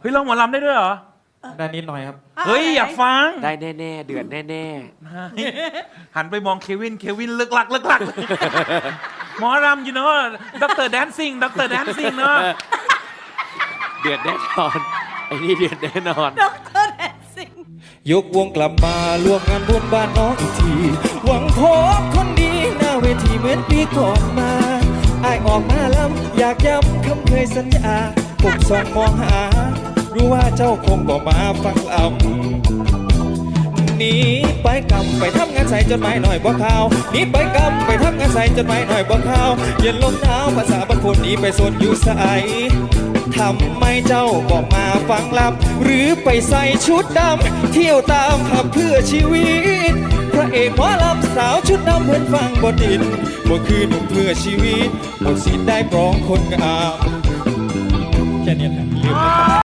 เฮ้ยร้องหมอลำได้ด้วยเหรอ ได้นิดหน่อยครับ เฮ้ยอยากฟัง ได้แน่ๆ เดือดแน่หันไปมองเควิน เควินลึกลักลึกลักหมอรำ you know ด็อกเตอร์แดนซิ่งด็อกเตอร์แดนซิ่งเนาะๆเดือดแน่นอนไอ้นี่เดือดแน่นอนดอกเตอรแดนซิ่งยกวงกลับมาร่วมงานบุญบ้านน้องอีกที หวังพบคนดีหน้าเวทีเหมือนปีก่อนมาอายออกมาลำอยากย้ำคำเคยสัญญา ปกส่องมองหา รู้ว่าเจ้าคงบ่มาฟังลำหนีไปกำไปทำงานใส่จดหมายหน่อยบ่ข่าวหนีไปกำไปทำงานใส่จดหมายหน่อยบ่ข่าวเย็นลมหนาวภาษาบันพนหนีไปสนอยู่ใสทำไมเจ้าบอกมาฟังลำหรือไปใส่ชุดดำเที่ยวตามขับเพื่อชีวิตพระเอกหมอลำสาวชุดดำเพื่อนฟังบดินบ่คือหนุ่มเพื่อชีวิตหมดสิได้ปรองคนงาม แค่นี้